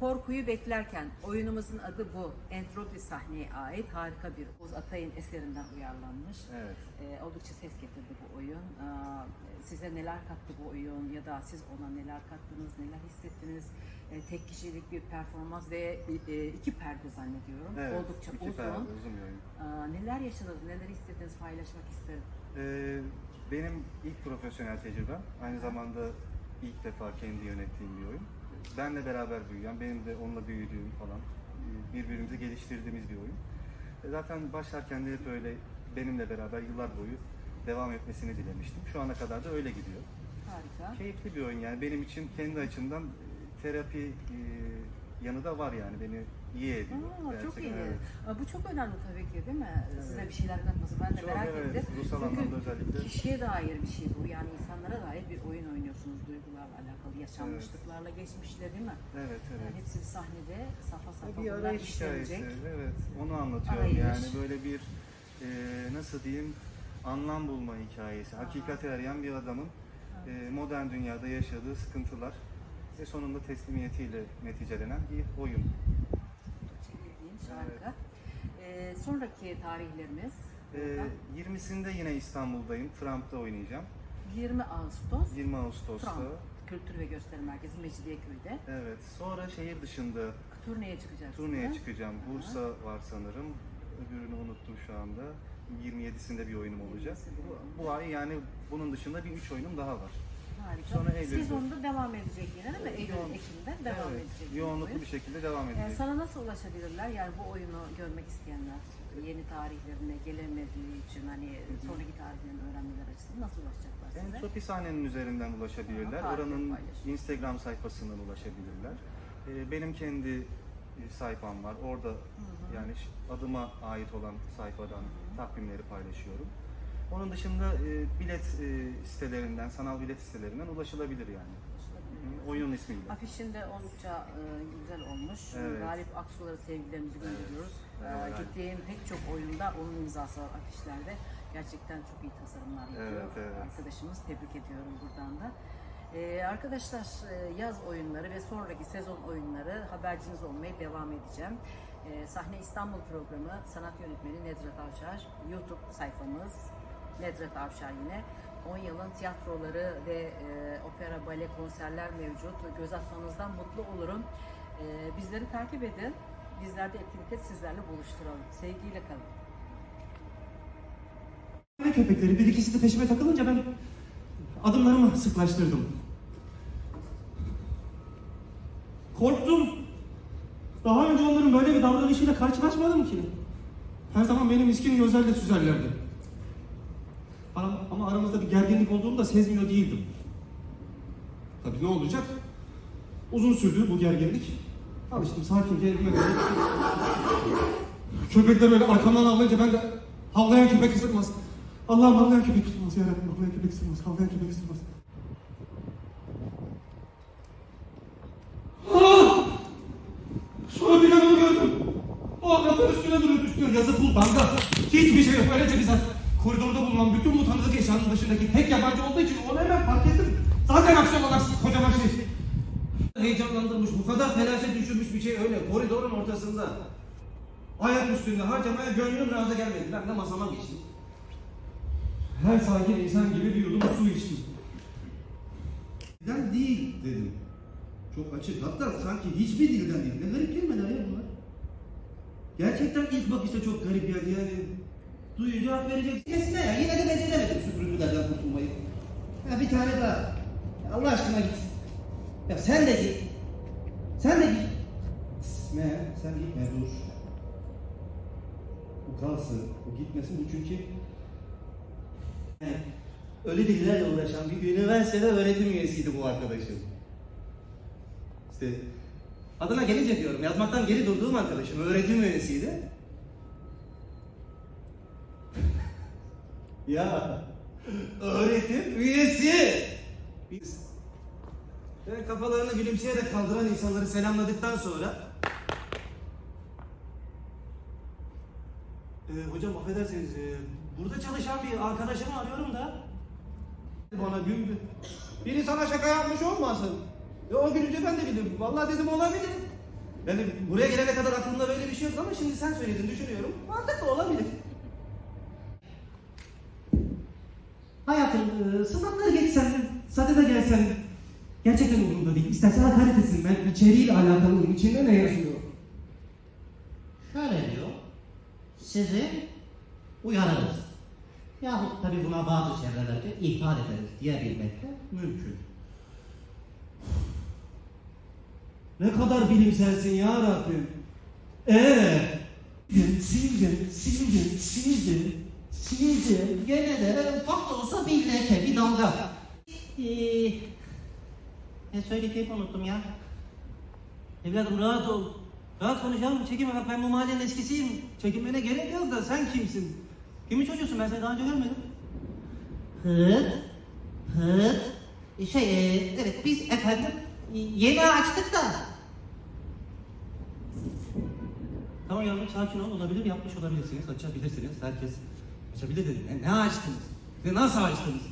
Korkuyu beklerken oyunumuzun adı bu. Entropi sahneye ait harika bir Oğuz Atay'ın eserinden uyarlanmış. Evet. Ee, oldukça ses getirdi bu oyun. Aa, size neler kattı bu oyun ya da siz ona neler kattınız, neler hissettiniz? Ee, tek kişilik bir performans ve e, iki perde zannediyorum. Evet. Oldukça iki uzun. perde, uzun. Aa, neler yaşadınız, neler hissettiniz paylaşmak isterim. Ee, benim ilk profesyonel tecrübem. Aynı zamanda ilk defa kendi yönettiğim bir oyun. Benle beraber büyüyen, benim de onunla büyüdüğüm falan, e, birbirimizi geliştirdiğimiz bir oyun. E, Zaten başlarken de hep öyle benimle beraber yıllar boyu devam etmesini dilemiştim. Şu ana kadar da öyle gidiyor. Harika. Keyifli bir oyun yani benim için kendi açımdan e, terapi yanı da var yani beni iyi ediyor. Aa, çok iyi. Evet. Aa, bu çok önemli tabii ki değil mi? Size Evet. bir şeyler katması. Ben de Çok, merak evet. ettim. Ruhsal anlamda özellikle. kişiye dair bir şey bu. Yani insanlara dair bir oyun oynuyorsunuz. Duygularla alakalı, yaşanmışlıklarla, geçmişle değil mi? Evet, evet. Yani hepsi bir sahnede safa safa Bir bunlar arayış hikayesi. işlenecek. Evet, onu anlatıyorum. Arayış. Yani böyle bir e, nasıl diyeyim anlam bulma hikayesi. Hakikati arayan bir adamın e, modern dünyada yaşadığı sıkıntılar ve sonunda teslimiyetiyle neticelenen bir oyun. Çok ilginç, harika. Ee, sonraki tarihlerimiz E, 20'sinde yine İstanbul'dayım. Trump'ta oynayacağım. 20 Ağustos 20 Ağustos'ta. Trump Kültür ve Gösteri Merkezi Mecidiyeköy'de Evet. Sonra şehir dışında turneye çıkacaksınız. turneye çıkacağım. Bursa var sanırım. Öbürünü unuttum şu anda. 27'sinde bir oyunum olacak. 27'sinde. Bu, bu ay yani bunun dışında bir üç oyunum daha var. Harika. Sonra Eylül'de. Sezonda devam edecek yine değil mi? Eylül, Yoğun- Ekim'de devam evet, edecek. yoğunluklu bir şekilde devam Ee, edecek. sana nasıl ulaşabilirler? Yani bu oyunu görmek isteyenler, yeni tarihlerine gelemediği için hani sonraki tarihlerini öğrenmeler açısından nasıl ulaşacaklar size? Entropi sahnenin üzerinden ulaşabilirler. Tamam, Oranın paylaşın. Instagram sayfasından ulaşabilirler. Ee, benim kendi e, sayfam var. Orada yani ş- adıma ait olan sayfadan takvimleri paylaşıyorum. Onun dışında e, bilet e, sitelerinden, sanal bilet sitelerinden ulaşılabilir yani. Hı, Oyunun ismiyle. Afişinde oldukça e, güzel olmuş. Evet. Galip Aksu'lara sevgilerimizi gönderiyoruz. Ee, Galip. gittiğim pek çok oyunda onun imzası var afişlerde. Gerçekten çok iyi tasarımlar yapıyor. Evet, evet. Arkadaşımız tebrik ediyorum buradan da. Ee, arkadaşlar e, yaz oyunları ve sonraki sezon oyunları haberciniz olmaya devam edeceğim. Ee, Sahne İstanbul programı sanat yönetmeni Nedret Avşar, YouTube sayfamız Nedret Avşar yine. 10 yılın tiyatroları ve e, opera, bale, konserler mevcut. Göz atmanızdan mutlu olurum. Ee, bizleri takip edin. Bizler de etkinlikleri sizlerle buluşturalım. Sevgiyle kalın. Köpekleri bir ikisi de peşime takılınca ben adımlarımı sıklaştırdım. Korktum. Daha önce onların böyle bir davranışıyla karşılaşmadım ki. Her zaman benim miskin gözlerle süzerlerdi. Ama, aramızda bir gerginlik olduğunu da sezmiyor değildim. Tabii ne olacak? Uzun sürdü bu gerginlik. Alıştım sakince evime döndüm. Köpekler böyle arkamdan avlayınca ben de havlayan köpek ısırmaz. Allah'ım havlayan köpek ısırmaz ya Rabbim havlayan köpek ısırmaz, havlayan köpek ısırmaz. Ah! Sonra bir adamı gördüm. O adamın üstüne duruyor, üstüne yazı pul banda. Hiçbir şey yok, öylece bizzat koridorda bulunan bütün bu tanıdık eşyanın dışındaki tek yabancı olduğu için onu hemen fark ettim. Zaten aksiyon olarak kocaman şey. Heyecanlandırmış, bu kadar telaşa düşürmüş bir şey öyle koridorun ortasında. Ayak üstünde harcamaya gönlüm razı gelmedi. Ben de masama geçtim. Her sakin insan gibi bir yudum su içtim. Dilden değil dedim. Çok açık. Hatta sanki hiçbir dilden değil. Ne garip kelimeler ya bunlar. Gerçekten ilk bakışta çok garip geldi yani. Duyunca cevap vereceksin. Kesine ya. Yine de beceremedim süpürüntülerden kurtulmayı. Ya bir tane daha. Ya Allah aşkına git. Ya sen de git. Sen de git. Ne? Sen gitme dur. Bu kalsın. Bu gitmesin. Bu çünkü yani ölü dillerle uğraşan bir üniversitede öğretim üyesiydi bu arkadaşım. İşte adına gelince diyorum yazmaktan geri durduğum arkadaşım öğretim üyesiydi. Ya öğretim üyesi. Biz ve kafalarını gülümseyerek kaldıran insanları selamladıktan sonra Ee, hocam affedersiniz, ee, burada çalışan bir arkadaşımı arıyorum da. Bana güldü. Biri sana şaka yapmış olmasın? E, o gülünce ben de güldüm. Vallahi dedim olabilir. Yani buraya gelene kadar aklımda böyle bir şey yoktu ama şimdi sen söyledin düşünüyorum. Mantıklı olabilir. Hayatım, e, sınavları geçsen, sade de gelsen gerçekten umurumda değil. İstersen hakaret etsin. Ben içeriğiyle alakalıyım. İçinde ne yazıyor? Şöyle diyor, sizi uyarırız. Yahut tabi buna bazı çevrelerde ihbar ederiz diyebilmek de mümkün. Ne kadar bilimselsin ya Rabbim. Ee, sildim, sildim, sildim, sildim. Gene de ufak da olsa bir leke, bir dalga. Ee, ne söyleyeceğimi unuttum ya. Evladım rahat ol. Rahat konuşalım. Çekinme bak ben bu mahallenin eskisiyim. Çekinmene gerek yok da sen kimsin? Kimin çocuğusun ben seni daha önce görmedim. Hıt, hıt. Şey, e, evet biz efendim yeni açtık da. Tamam yavrum sakin ol olabilir yapmış olabilirsiniz açabilirsiniz herkes açabilir dedim. Ne, ne açtınız? Ne nasıl açtınız?